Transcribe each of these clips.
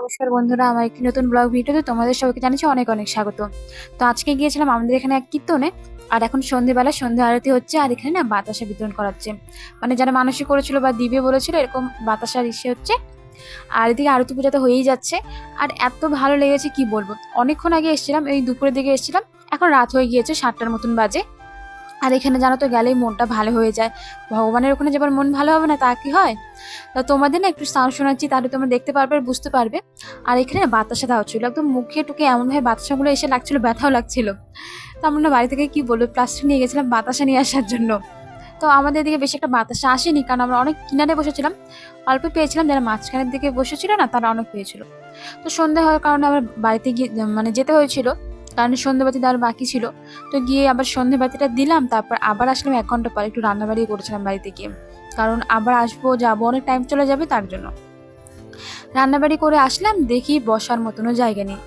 নমস্কার বন্ধুরা, আমার একটি নতুন ব্লগ ভিডিওতে তোমাদের সবাইকে জানাচ্ছি অনেক অনেক স্বাগত। তো আজকে গিয়েছিলাম আমাদের এখানে এক কীর্তনে, আর এখন সন্ধেবেলা, সন্ধে আরতি হচ্ছে, আর এখানে না বাতাসা বিতরণ করাচ্ছে। মানে যারা মানসিক করেছিল বা দিবে বলেছিল, এরকম বাতাসার ইসে হচ্ছে। আর এদিকে আরতি পূজা তো হয়েই যাচ্ছে। আর এত ভালো লেগেছে, কি বলব? অনেকক্ষণ আগে এসেছিলাম, এই দুপুরের দিকে এসেছিলাম, এখন রাত হয়ে গিয়েছে সাতটার মতন বাজে। আর এখানে জানো তো গেলেই মনটা ভালো হয়ে যায়। ভগবানের ওখানে যাবার মন ভালো হবে না, তা কি হয়? তা তোমাদের না একটু সাউন্ড শোনাচ্ছি, তাহলে তোমরা দেখতে পারবে আর বুঝতে পারবে। আর এখানে বাতাসা দেওয়া হচ্ছিল, একদম মুখে টুকে এমনভাবে বাতাসাগুলো এসে লাগছিল, ব্যথাও লাগছিল। তো আমরা না বাড়ি থেকে কি বলব প্লাস্টিক নিয়ে গেছিলাম, বাতাসা নিয়ে আসার জন্য। তো আমাদের এদিকে বেশি একটা বাতাসা আসেনি, কারণ আমরা অনেক কিনারে বসেছিলাম। অল্প পেয়েছিলাম, যারা মাঝখানের দিকে বসেছিল না, তারা অনেক পেয়েছিল। তো সন্ধ্যা হওয়ার কারণে আমার বাড়িতে গিয়ে মানে যেতে হয়েছিল। কারণ সন্ধ্যেবাতি দেওয়ার বাকি ছিল। তো গিয়ে আবার সন্ধ্যেবাতিটা দিলাম, তারপর আবার আসলাম এক ঘণ্টা পর একটু রান্নাবাড়ি করেছিলাম বাড়িতে গিয়ে। কারণ আবার আসব, যাব, অনেক টাইম চলে যাবে তার জন্য। রান্নাবাড়ি করে আসলাম, দেখি বসার মতনও জায়গা নেই।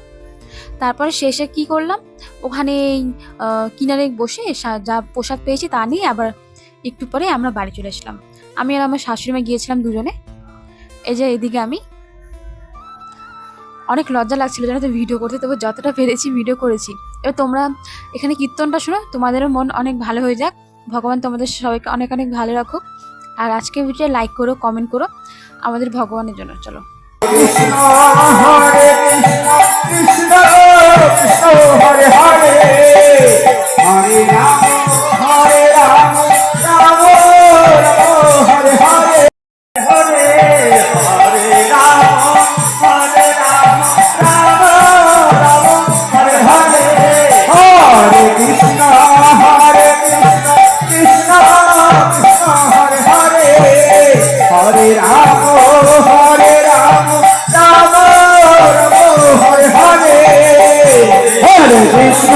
তারপরে শেষে কি করলাম, ওখানে কিনারে বসে যা পোশাক পেয়েছি তা নিয়ে আবার একটু পরে আমরা বাড়ি চলে আসলাম। আমি আর আমার শাশুড়ি মা গিয়েছিলাম দুজনে। এই যে এদিকে আমি। অনেক লজ্জা লাগছিল যেন তো ভিডিও করতে, তবে যতটা পেরেছি ভিডিও করেছি। এবার তোমরা এখানে কীর্তনটা শোনো, তোমাদেরও মন অনেক ভালো হয়ে যাক। ভগবান তোমাদের সবাইকে অনেক অনেক ভালো রাখো আর আজকে ভিডিও লাইক করো কমেন্ট করো আমাদের ভগবানের জন্য, চলো।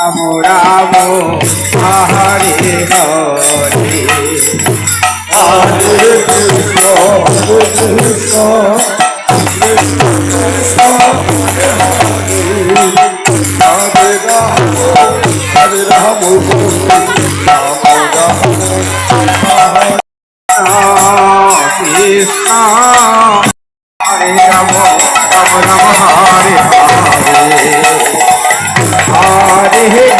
রাম হরে। হরে হরে কৃষ্ণ কৃষ্ণ হরে রাম